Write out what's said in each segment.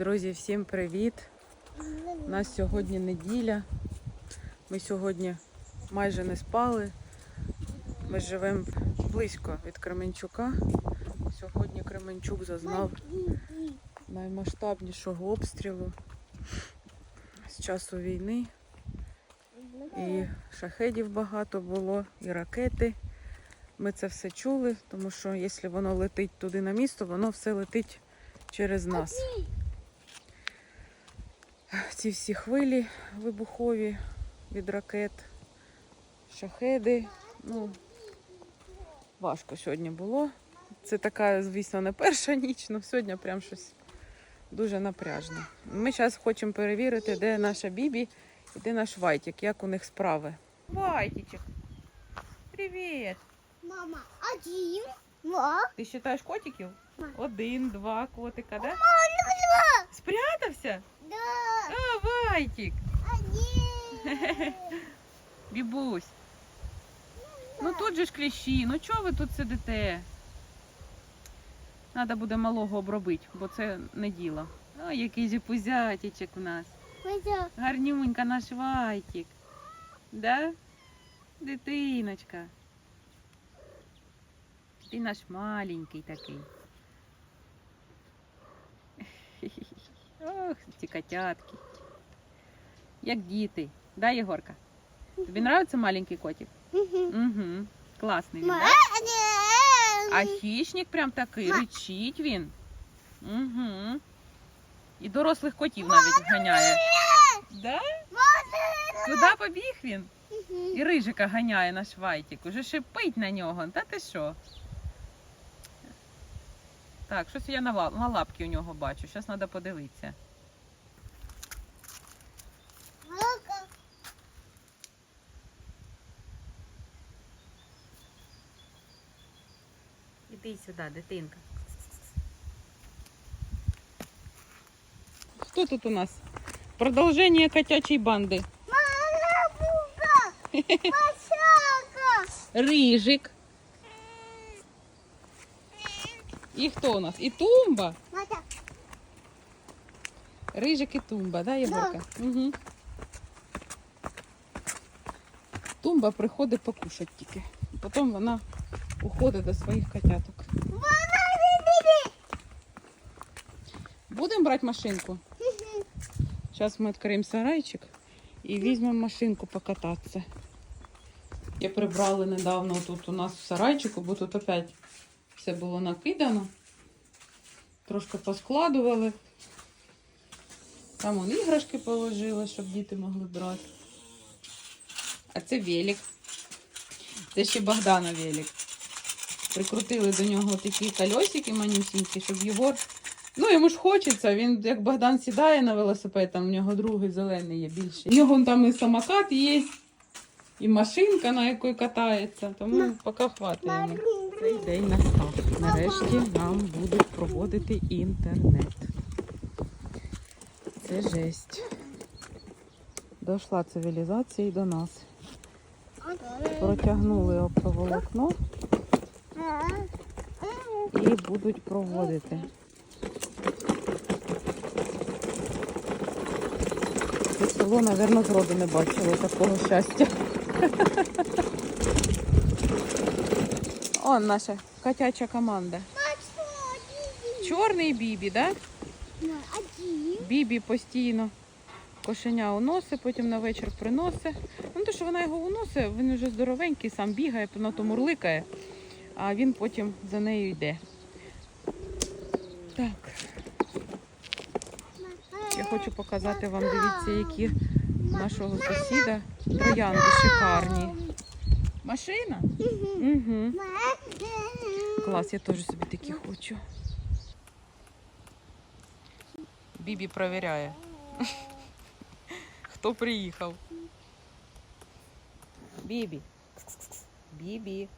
Друзі, всім привіт! У нас сьогодні неділя. Ми сьогодні майже не спали. Ми живемо близько від Кременчука. Сьогодні Кременчук зазнав наймасштабнішого обстрілу з часу війни. І шахедів багато було, і ракети. Ми це все чули, тому що якщо воно летить туди на місто, воно все летить через нас. Ці всі хвилі вибухові від ракет, шахеди. Ну, важко сьогодні було. Це така, звісно, не перша ніч, але сьогодні прям щось дуже напряжно. Ми зараз хочемо перевірити, де наша Бібі і де наш Вайтік, як у них справи. Вайтічек, привіт! Мама, один, два, Ти вважаєш котиків? Один, два котика, да? два, Спрятався? Да, А, Вайтік! один. Бібусь. Ну тут же ж кліщі, ну чого ви тут сидите? Треба буде малого обробити, бо це не діло. Ой, який же пузятічок у нас. Гарнюнька наш Вайтік. Да? Дитиночка. Ти наш маленький такий. Ох, ці котятки. Як діти. Да, Єгорка? Тобі подобається маленький котик? Угу. Класний він, да? А хищник прям такий, ричить він. Угу. І дорослих котів навіть ганяє. Да? Куди побіг він? І рижика ганяє наш Вайтік. Уже шипить на нього. Та ти що? Так, щось я на, ла- на лапки у нього бачу. Зараз треба подивитися. Іди сюди, дитинка. Хто тут у нас? Продовження котячої банди. Рижик. І хто у нас? І тумба. Рижик і тумба, да, Єгорка? Угу. Тумба приходить покушати тільки. Потім вона уходить до своїх котяток. Будемо брати машинку? Зараз ми відкриємо сарайчик і візьмемо машинку покататися. Я прибрали недавно тут у нас в сарайчику, бо тут опять все було накидано. Трошки поскладували. Там он іграшки положили, щоб діти могли брати. А це велик. Це ще Богдана велик. Прикрутили до нього такі колесики манюсінькі, щоб Єгор. Ну, йому ж хочеться, він як Богдан сідає на велосипед, там в нього другий зелений є більший. У нього там і самокат є, і машинка, на якій катається, тому поки хватить йому. Цей день настав. Нарешті нам будуть проводити інтернет. Це жесть. Дошла цивілізація і до нас. Протягнули оптоволокно і будуть проводити. Це село, мабуть, зроду не бачило такого щастя. О, наша котяча команда. Чорний бібі, так? Да? Бібі постійно кошеня уносить, потім на вечір приносить. Ну, то, що вона його уносить, він вже здоровенький, сам бігає, на то мурликає, а він потім за нею йде. Так, я хочу показати вам, дивіться, які нашого сусіда троянди шикарні. Машина? Угу. Клас, я теж собі такі хочу. Бібі перевіряє. Хто приїхав? Бібі. Бібі.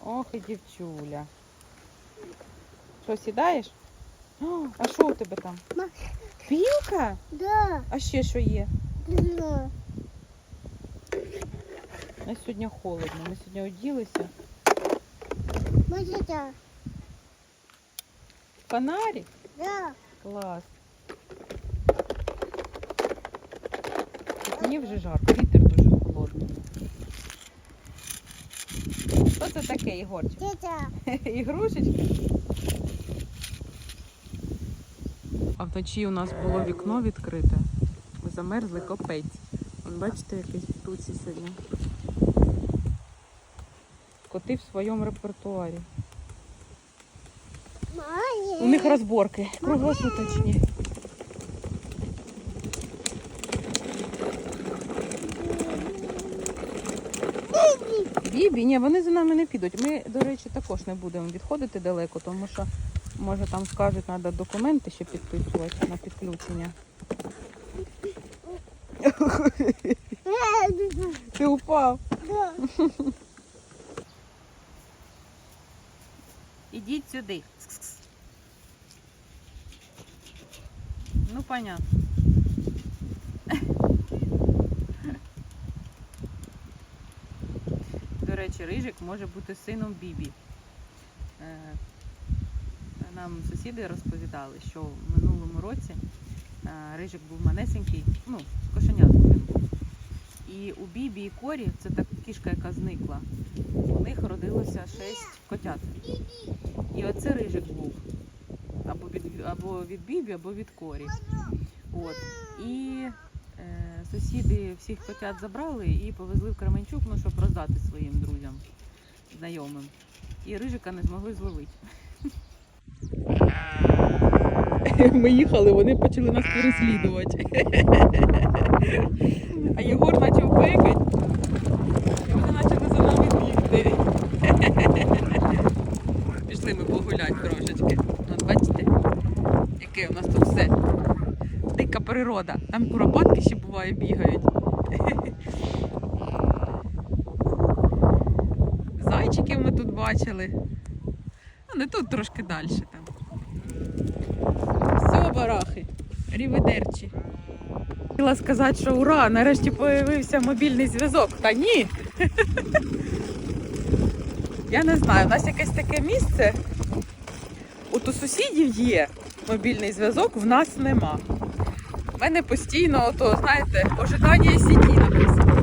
Ох і дівчуля. Що, сідаєш? О, а що у тебе там? Білка? Да. А ще що є? Нас сьогодні холодно. Ми сьогодні оділися. Можете? Фонарик? Да. Клас. Мені вже жарко, вітер дуже холодний. Що це таке, Ігорчик? Тетя. Ігрушечки? А вночі у нас було вікно відкрите. Замерзли копець. Вон бачите, якісь птуці сьогодні. Коти в своєму репертуарі. У них розборки круглосуточні. Бібі, ні, вони за нами не підуть. Ми, до речі, також не будемо відходити далеко, тому що, може, там скажуть, треба документи ще підписувати на підключення. Ти упав. Ідіть сюди. Ну, понятно. До речі, Рижик може бути сином Бібі. Е, Нам сусіди розповідали, що в минулому році Рижик був манесенький, ну, кошенятком він. І у Бібі і Корі, це та кішка, яка зникла, у них родилося шість котят. І оце рижик був. Або від, або від Бібі, або від Корі. От. І е, сусіди всіх котят забрали і повезли в Кременчук, ну, щоб роздати своїм друзям, знайомим. І рижика не змогли зловити. Ми їхали, вони почали нас переслідувати. А Єгор почав бегати, і вони почали за нами бігти. Пішли ми погуляти трошечки. От бачите, яке у нас тут все. Дика природа. Там куропатки ще буває бігають. Зайчиків ми тут бачили. А не тут трошки далі барахи. Ріведерчі. Хотіла сказати, що ура, нарешті появився мобільний зв'язок. Та ні. Я не знаю, у нас якесь таке місце. От у сусідів є мобільний зв'язок, в нас нема. У мене постійно, ото, знаєте, ожидання сіті написано.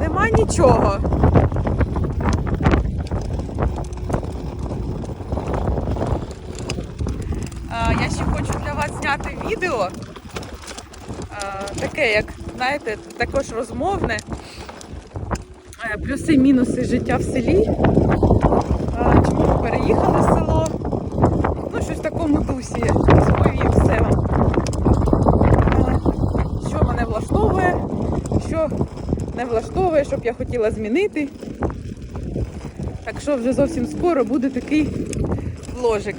Нема нічого. А, я ще зняти відео. Таке, як, знаєте, також розмовне. Е, Плюси-мінуси життя в селі. Чому ми переїхали в село? Ну, щось в такому дусі. Розповім все вам. Е, Що мене влаштовує, що не влаштовує, щоб я хотіла змінити. Так що вже зовсім скоро буде такий ложик.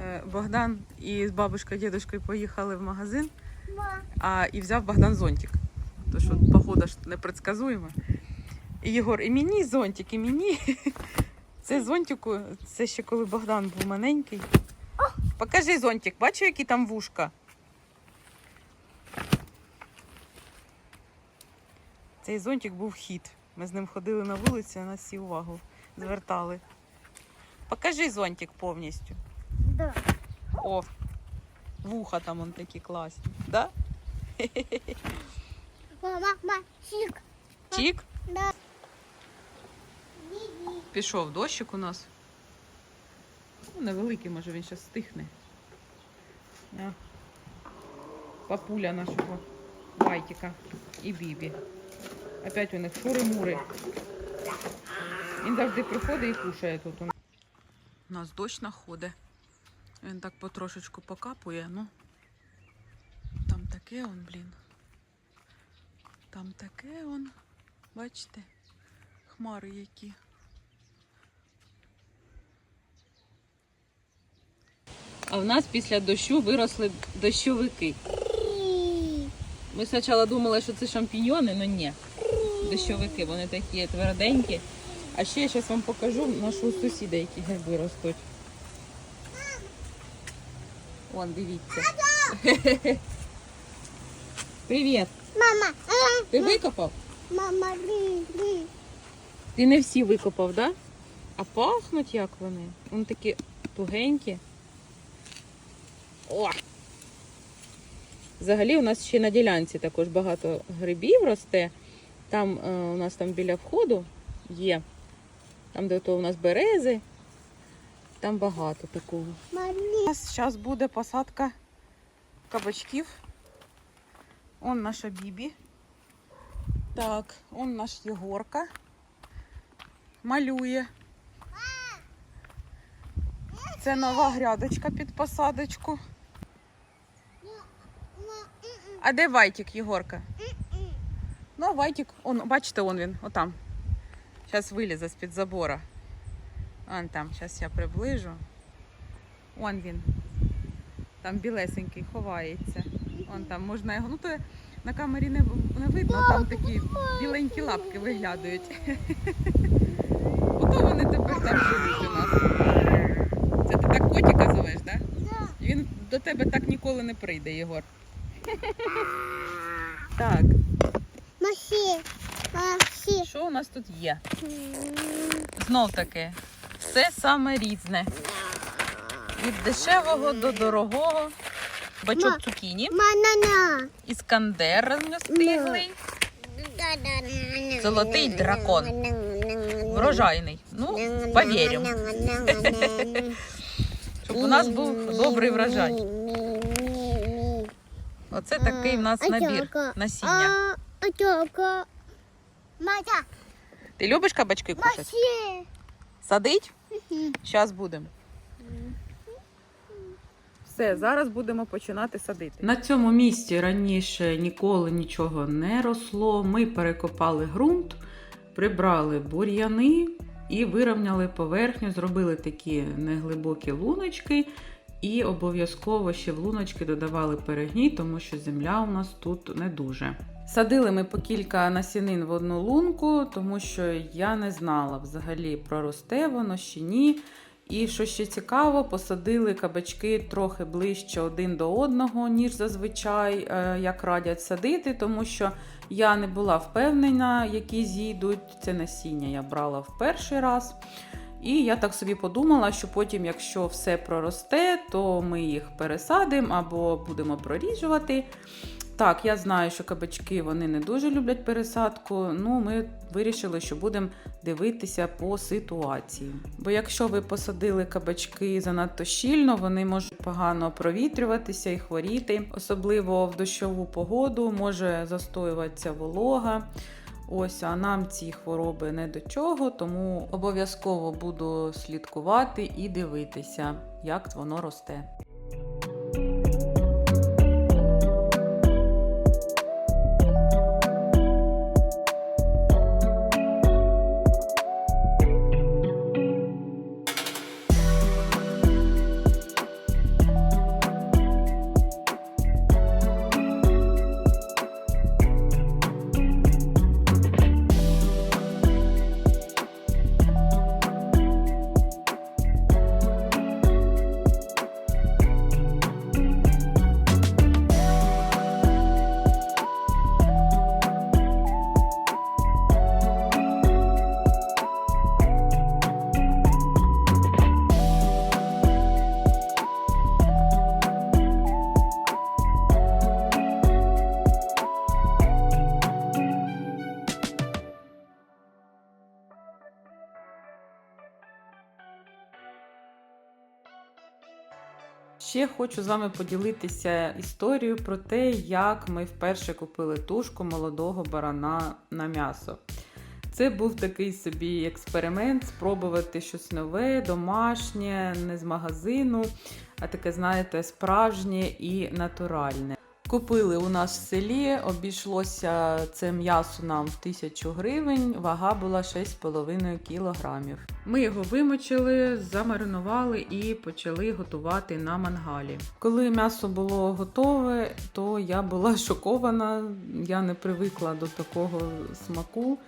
Е, Богдан і з бабушкою, дідушкою поїхали в магазин, а і взяв Богдан зонтик. То що погода ж непредсказуема. І Єгор, і мені зонтик, і мені. Це зонтику, це ще коли Богдан був маленький. Покажи зонтик, бачу, які там вушка. Цей зонтик був хід. Ми з ним ходили на вулиці, на всі увагу звертали. Покажи зонтик повністю. Да. О, вуха там он такі класні. Да? Мама, мама, чик. Чік. Да. Пішов дощик у нас. Ну, невеликий, може він зараз стихне. А. Папуля нашого байтика і бібі. Опять у них шури-мури. Він завжди приходить і кушає тут. У нас дощ находить. Він так потрошечку покапує, ну. Там таке он, блін. Там таке он. Бачите? Хмари які. А в нас після дощу виросли дощовики. Ми спочатку думали, що це шампіньйони, але ні. Дощовики, вони такі тверденькі. А ще я зараз вам покажу нашого сусіда, які гриби ростуть. Вон, дивіться. Привіт! Мама, Ти викопав? мама, ли, ли. Ти не всі викопав, да? А пахнуть як вони? Вони такі тугенькі. О! Взагалі у нас ще на ділянці також багато грибів росте. Там е, у нас там біля входу є. Там, де то у нас берези. Там багато такого. У нас зараз буде посадка кабачків. Он наша Бібі. Так, он наш Єгорка. Малює. Це нова грядочка під посадочку. А де Вайтік, Єгорка? Ну, Вайтік, он, бачите, он він, отам. Зараз вилізе з-під забора. Он там, зараз я приближу. Он він. Там білесенький ховається. Он там можна його. Ну то на камері не, не видно, там такі біленькі лапки виглядають. Ото вони тепер там живуть у нас. Це ти так котика зовеш, так? Да? Він до тебе так ніколи не прийде, Єгор. Так, що у нас тут є? Знов таки, все саме різне. Від дешевого до дорогого. Бачок цукіні, іскандер розмістиглий, Золотий дракон. врожайний. Ну, повіримо, щоб у нас був добрий врожай. Оце такий в нас набір насіння. Ти любиш кабачки кушати? Садить? Зараз будемо. Все, зараз будемо починати садити. На цьому місці раніше ніколи нічого не росло. Ми перекопали ґрунт, прибрали бур'яни і вирівняли поверхню, зробили такі неглибокі луночки. І обов'язково ще в луночки додавали перегній, тому що земля у нас тут не дуже. Садили ми по кілька насінин в одну лунку, тому що я не знала взагалі проросте воно чи ні. І що ще цікаво, посадили кабачки трохи ближче один до одного, ніж зазвичай, е, як радять садити, тому що я не була впевнена, які зійдуть. Це насіння я брала в перший раз. І я так собі подумала, що потім, якщо все проросте, то ми їх пересадимо або будемо проріжувати. Так, я знаю, що кабачки вони не дуже люблять пересадку. Ну, ми вирішили, що будемо дивитися по ситуації. Бо якщо ви посадили кабачки занадто щільно, вони можуть погано провітрюватися і хворіти, особливо в дощову погоду, може застоюватися волога. Ось, а нам ці хвороби не до чого, тому обов'язково буду слідкувати і дивитися, як воно росте. Хочу з вами поділитися історією про те, як ми вперше купили тушку молодого барана на м'ясо. Це був такий собі експеримент, спробувати щось нове, домашнє, не з магазину, а таке, знаєте, справжнє і натуральне. Купили у нас в селі, обійшлося це м'ясо нам в тисячу гривень, вага була 6,5 кілограмів. Ми його вимочили, замаринували і почали готувати на мангалі. Коли м'ясо було готове, то я була шокована, я не привикла до такого смаку.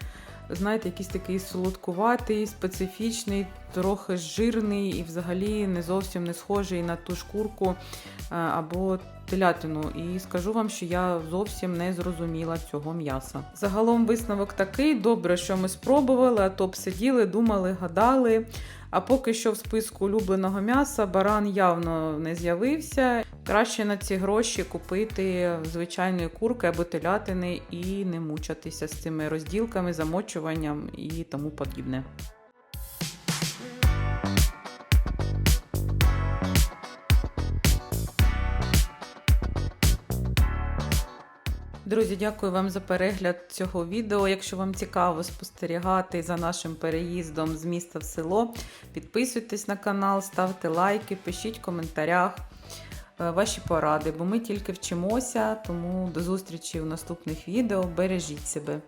Знаєте, якийсь такий солодкуватий, специфічний, трохи жирний і взагалі не зовсім не схожий на ту шкурку е, або телятину. І скажу вам, що я зовсім не зрозуміла цього м'яса. Загалом висновок такий: добре, що ми спробували, а то б сиділи, думали, гадали. А поки що в списку улюбленого м'яса баран явно не з'явився. Краще на ці гроші купити звичайної курки або телятини і не мучатися з цими розділками, замочуванням і тому подібне. Друзі, дякую вам за перегляд цього відео. Якщо вам цікаво спостерігати за нашим переїздом з міста в село, підписуйтесь на канал, ставте лайки, пишіть в коментарях е, ваші поради, бо ми тільки вчимося. Тому до зустрічі в наступних відео. Бережіть себе.